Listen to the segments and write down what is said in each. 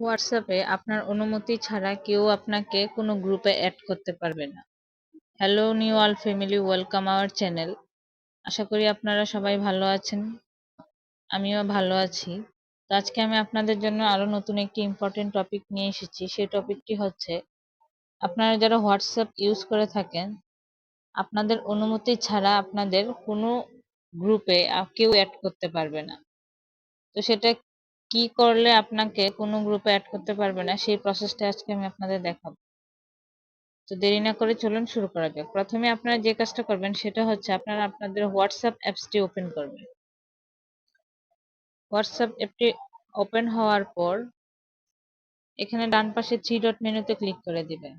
হোয়াটসঅ্যাপে আপনার অনুমতি ছাড়া কেউ আপনাকে কোনো গ্রুপে অ্যাড করতে পারবে না। Hello new all family, welcome our channel. আশা করি আপনারা সবাই ভালো আছেন। আমিও ভালো আছি। তো আজকে আমি আপনাদের জন্য আরও নতুন একটি ইম্পর্টেন্ট টপিক নিয়ে এসেছি। সেই টপিকটি হচ্ছে, আপনারা যারা হোয়াটসঅ্যাপ ইউজ করে থাকেন, আপনাদের অনুমতি ছাড়া আপনাদের কোনো গ্রুপে কেউ অ্যাড করতে পারবে না। তো সেটা কি করলে আপনাকে কোনো গ্রুপে অ্যাড করতে পারবে না, সেই প্রসেসটা আজকে আমি আপনাদের দেখাবো। তো দেরি না করে চলুন শুরু করা যাক। প্রথমে আপনারা যে কাজটা করবেন সেটা হচ্ছে আপনারা আপনাদের হোয়াটসঅ্যাপ অ্যাপসটি ওপেন করবেন। হোয়াটসঅ্যাপ অ্যাপটি ওপেন হওয়ার পর এখানে ডান পাশে থ্রি ডট মেনুতে ক্লিক করে দিবেন।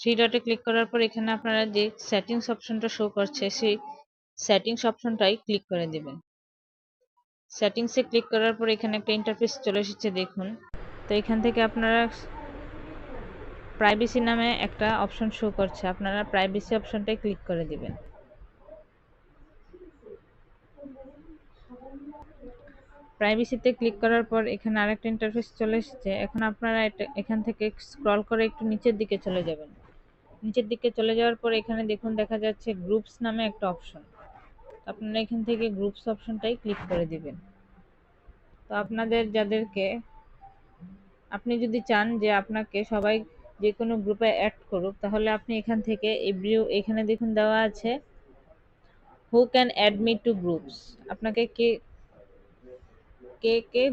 থ্রি ডটে ক্লিক করার পর এখানে আপনারা যে সেটিংস অপশনটা শো করছে, সেই সেটিংস অপশনটাই ক্লিক করে দিবেন। সেটিংসে ক্লিক করার পর এখানে একটা ইন্টারফেস চলে এসেছে, দেখুন। তো এখান থেকে আপনারা প্রাইভেসি নামে একটা অপশন শো করছে। আপনারা প্রাইভেসি অপশনটাই ক্লিক করে দিবেন। প্রাইভেসিতে ক্লিক করার পর এখানে আরেকটা ইন্টারফেস চলে এসেছে। এখন আপনারা এখান থেকে স্ক্রল করে একটু নিচের দিকে চলে যাবেন। নিচের দিকে চলে যাওয়ার পর এখানে দেখুন, দেখা যাচ্ছে গ্রুপস নামে একটা অপশন আপনারা এখান থেকে গ্রুপস অপশনটাই ক্লিক করে দিবেন। তো আপনাদের যাদেরকে, আপনি যদি চান যে আপনাকে সবাই যে কোনো গ্রুপে অ্যাড করুক, তাহলে আপনি এখান থেকে এভরিও এখানে দেখুন দেওয়া আছে who can admit to groups আপনাকে কে কে কে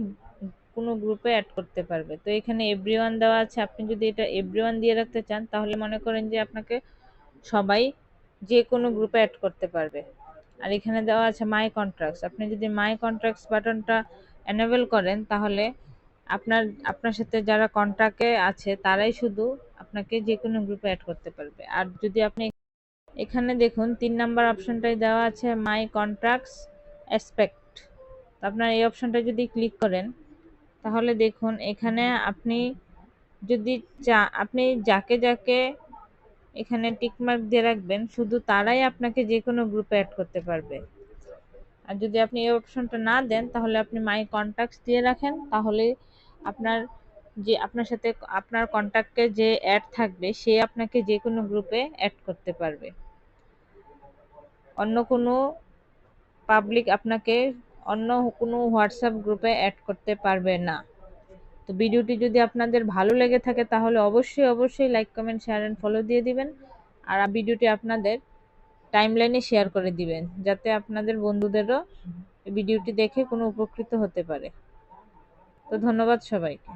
কোনো গ্রুপে অ্যাড করতে পারবে? তো এখানে এভরিওয়ান দেওয়া আছে। আপনি যদি এটা এভরিওয়ান দিয়ে রাখতে চান, তাহলে মনে করেন যে আপনাকে সবাই যে কোনো গ্রুপে অ্যাড করতে পারবে। আর এখানে দেওয়া আছে মাই কন্ট্রাক্টস আপনি যদি মাই কন্ট্রাক্টস বাটনটা এনেবল করেন, তাহলে আপনার আপনার সাথে যারা কন্ট্রাক্টে আছে, তারাই শুধু আপনাকে যে কোনো গ্রুপে অ্যাড করতে পারবে। আর যদি আপনি এখানে দেখুন, তিন নাম্বার অপশনটাই দেওয়া আছে মাই কন্ট্রাক্টস অ্যাসপেক্ট আপনার এই অপশনটা যদি ক্লিক করেন, তাহলে দেখুন, এখানে আপনি যদি চা, আপনি যাকে যাকে এখানে টিকমার্ক দিয়ে রাখবেন, শুধু তারাই আপনাকে যে কোনো গ্রুপে অ্যাড করতে পারবে। আর যদি আপনি এই অপশনটা না দেন, তাহলে আপনি মাই কন্ট্যাক্টস দিয়ে রাখেন, তাহলে আপনার যে, আপনার সাথে আপনার কন্ট্যাক্টে যে অ্যাড থাকবে, সে আপনাকে যে কোনো গ্রুপে অ্যাড করতে পারবে। অন্য কোনো পাবলিক আপনাকে অন্য কোনো হোয়াটসঅ্যাপ গ্রুপে অ্যাড করতে পারবে না। তো ভিডিওটি যদি আপনাদের ভালো লেগে থাকে তাহলে অবশ্যই অবশ্যই like comment share and follow দিয়ে দিবেন। আর ভিডিওটি আপনাদের টাইমলাইনে শেয়ার করে দিবেন, যাতে আপনাদের বন্ধুদেরও ভিডিওটি দেখে কোনো উপকৃত হতে পারে। তো ধন্যবাদ সবাইকে।